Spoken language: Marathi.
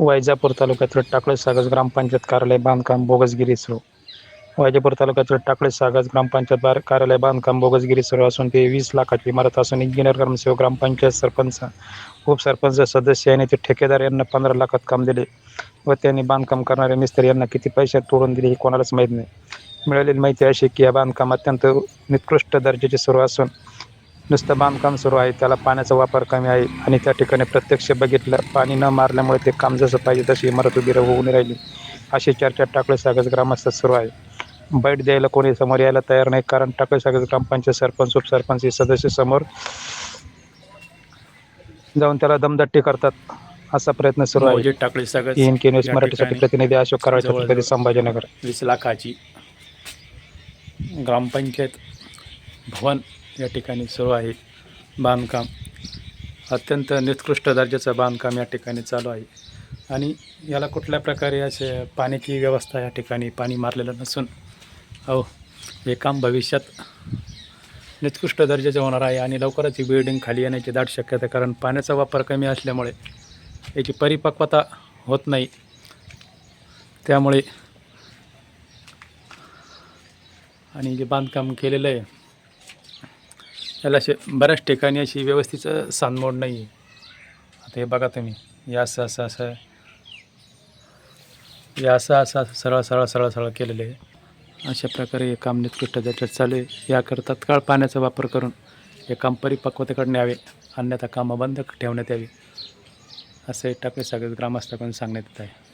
वैजापूर तालुक्यातील टाकळे सागज ग्रामपंचायत कार्यालय बांधकाम बोगसगिरी सुरू. वैजापूर तालुक्यातील टाकळे सागज ग्रामपंचायत बार कार्यालय बांधकाम बोगसगिरी सुरू असून ते वीस लाखाची इमारत असून इंजिनियर ग्रामसेवक ग्रामपंचायत सरपंच उपसरपंच सदस्य आणि ते ठेकेदार यांना पंधरा लाखात काम दिले व त्यांनी बांधकाम करणाऱ्या मिस्त्री यांना किती पैशात तोडून दिले हे कोणालाच माहीत नाही. मिळालेली माहिती अशी की या बांधकाम अत्यंत निकृष्ट दर्जाचे सुरू असून नुसतं बांधकाम सुरू आहे त्याला पाण्याचा वापर कमी आहे आणि त्या ठिकाणी प्रत्यक्ष बघितलं पाणी न मारल्यामुळे ते काम जसं पाहिजे तशी इमारत उभी होऊन राहिली. अशी चर्चा टाकळे सागज ग्रामस्थात सुरू आहे. बैठ द्यायला कोणी समोर यायला तयार नाही कारण टाकळे सागज ग्रामपंचायत सरपंच उपसरपंच हे सदस्य समोर जाऊन त्याला दमदट्टी करतात असा प्रयत्न सुरू आहे. टाकळी एन के न्यूज मराठीसाठी प्रतिनिधी अशोक छत्रपती संभाजीनगर. वीस लाखाची ग्रामपंचायत भवन या ठिकाणी सुरू आहे बांधकाम. अत्यंत निकृष्ट दर्जाचं बांधकाम या ठिकाणी चालू आहे. आणि याला कुठल्या प्रकारे असे पाण्याची व्यवस्था या ठिकाणी पाणी मारलेलं नसून अहो हे काम भविष्यात निकृष्ट दर्जाचं होणार आहे आणि लवकरच ही बिल्डिंग खाली येण्याची दाट शक्यता कारण पाण्याचा वापर कमी असल्यामुळे याची परिपक्वता होत नाही. त्यामुळे आणि जे बांधकाम केलेलं आहे याला असे बऱ्याच ठिकाणी अशी व्यवस्थित सांदमोड नाही आहे. आता हे बघा तुम्ही हे असं असं असं हे असं असं असं सरळ सरळ सरळ सरळ केलेलं आहे. अशा प्रकारे हे काम निकृष्ट त्याच्यात चालू आहे. याकरता तत्काळ पाण्याचा वापर करून हे काम परिपक्वतेकडे न्यावे. अन्यथा कामं बंद ठेवण्यात यावी. असे टाकले सगळे ग्रामस्थाकडून सांगण्यात येत आहे.